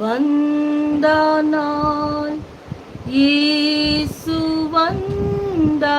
వందనాల్ యేసు వందనీయుడా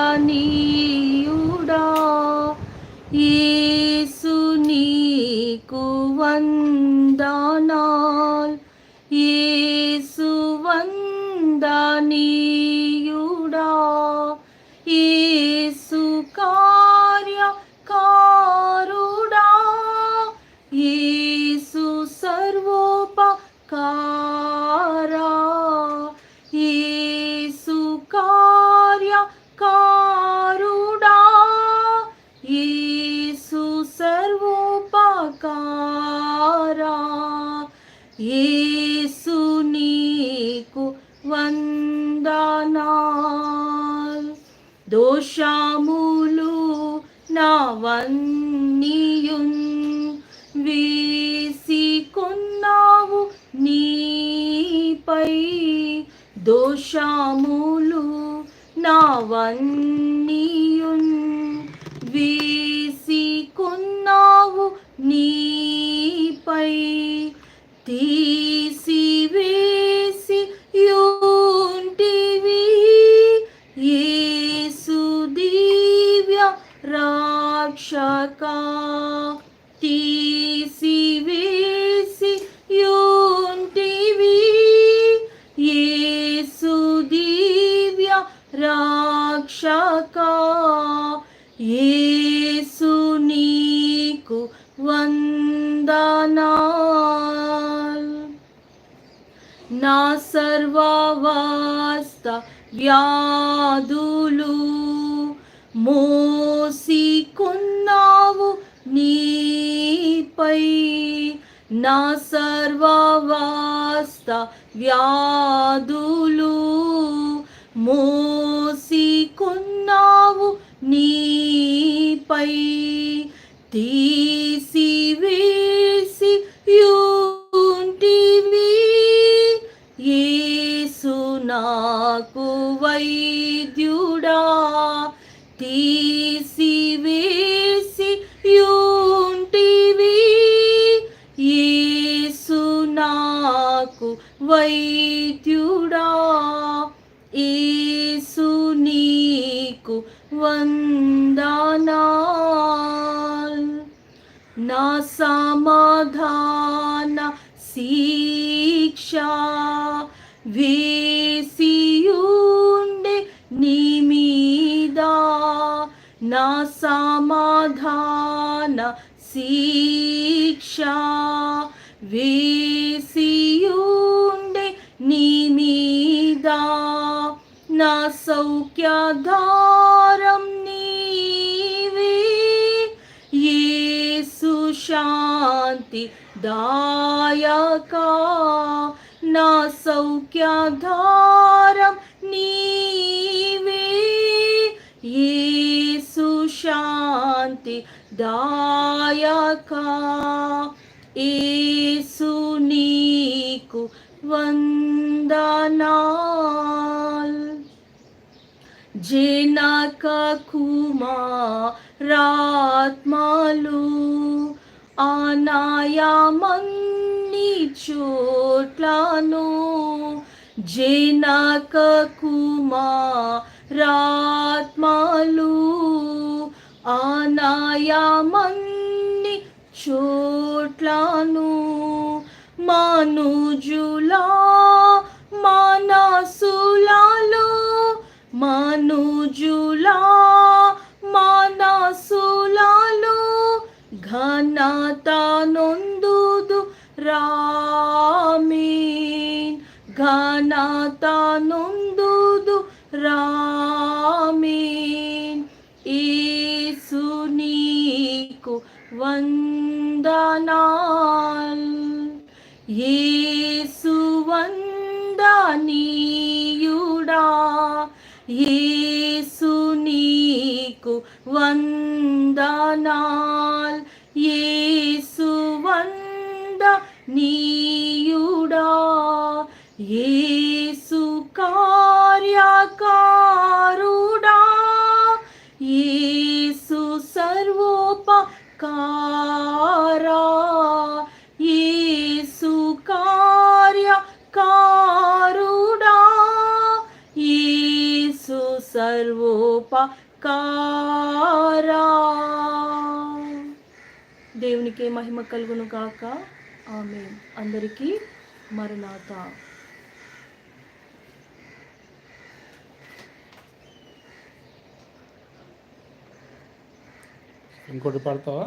సర్వోపకారా. వందనా నీకు వందనాల్. దోషములు నావన్నీయున్ వీసికున్నావు నీపై. దోషములు నావన్నీయున్ ఉన్నావు నీపై. తీసివేసి యుంటివి. యేసు దివ్య రాక్షకా. వందనాల్ నా సర్వవాస్త వ్యాధులు మోసికున్నావు నీపై నా సర్వవాస్త వ్యాధులు మోసికున్నావు నీపై తీసివేసి యుంటివి. యేసు నాకు వైద్యుడా. తీసివేసి యుంటివి. యేసు నాకు వైద్యుడా. యేసు నీకు వంద నా సమాధాన శిక్ష వేసియుండే నీ మీద నా సమాధాన శిక్ష వేసియుండే నీ మీద నా సౌఖ్యధారం యేసు శాంతి దాయక నా సౌఖ్యధారం నీవే యేసు శాంతి దాయక యేసు నీకు వందనాల్ జనక కుమారాత్మలు ఆనాయామన్ని చోట్లను జనక కుమారాత్మలు ఆనాయామన్ని చోట్లను మనుజులా నీకు వందనాల్. యేసు వందనీయుడా. యేసు నీకు వందనాల్. యేసు వందనీయుడా. యేసు దేవునికి మహిమ కలుగును గాక. ఆమె అందరికీ మరణాత. ఇంకోటి పడతావా?